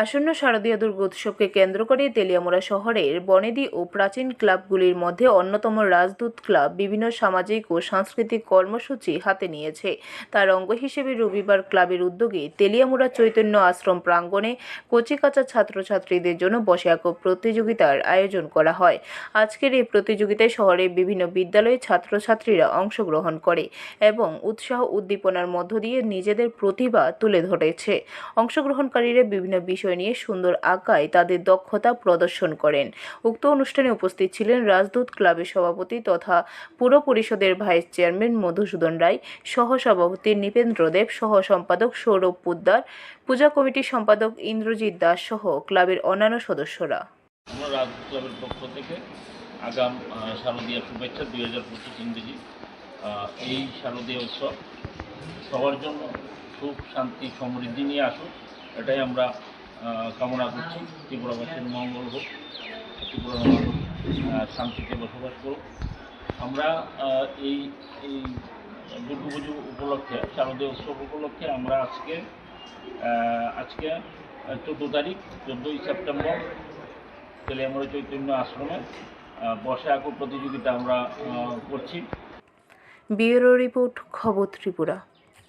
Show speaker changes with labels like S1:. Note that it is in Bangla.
S1: আসন্ন শারদীয় দুর্গোৎসবকে কেন্দ্র করে তেলিয়ামুড়া শহরের বনেদি ও প্রাচীন ক্লাবগুলির মধ্যে অন্যতম রাজদূত ক্লাব বিভিন্ন সামাজিক ও সাংস্কৃতিক কর্মসূচি হাতে নিয়েছে। তার অঙ্গ হিসেবে রবিবার ক্লাবের উদ্যোগে তেলিয়ামুড়া চৈতন্য আশ্রম প্রাঙ্গণে কচিকাচা ছাত্রছাত্রীদের জন্য বসে আঁকো প্রতিযোগিতার আয়োজন করা হয়। আজকের এই প্রতিযোগিতায় শহরের বিভিন্ন বিদ্যালয়ের ছাত্রছাত্রীরা অংশগ্রহণ করে এবং উৎসাহ উদ্দীপনার মধ্য দিয়ে নিজেদের প্রতিভা তুলে ধরেছে। অংশগ্রহণকারীরা বিভিন্ন বিষয় নিয়ে সুন্দর আঁকায় তাদের দক্ষতা প্রদর্শন করেন। উক্ত অনুষ্ঠানে উপস্থিত ছিলেন রাজদূত ক্লাবের সভাপতি তথা পুর পরিষদের ভাইস চেয়ারম্যান মধুসূদন রায়, সহসভাপতি নৃপেন্দ্র দেব সহ সম্পাদক সৌরভ পুদ্দার, পূজা কমিটির সম্পাদক ইন্দ্রজিৎ দাস সহ ক্লাবের অন্যান্য সদস্যরা।
S2: আগাম শারদীয়া শুভেচ্ছা দুই হাজার পঁচিশ ইংরেজি এই শারদীয় উৎসব সবার জন্য সুখ শান্তি, সমৃদ্ধি নিয়ে আসুক, এটাই আমরা কামনা করছি ত্রিপুরাবাসীর মঙ্গল হোক, ত্রিপুরা শান্তিতে বসবাস করুক। আমরা এই এই দুর্গাপুজো উপলক্ষে, শারদীয় উৎসব উপলক্ষে আমরা আজকে আজকে চোদ্দ তারিখ, চোদ্দোই সেপ্টেম্বর, তেলিয়ামুড়া চৈতন্য আশ্রমে আঁকো প্রতিযোগিতা আমরা করছি।
S1: ব্যুরো রিপোর্ট, খবর ত্রিপুরা।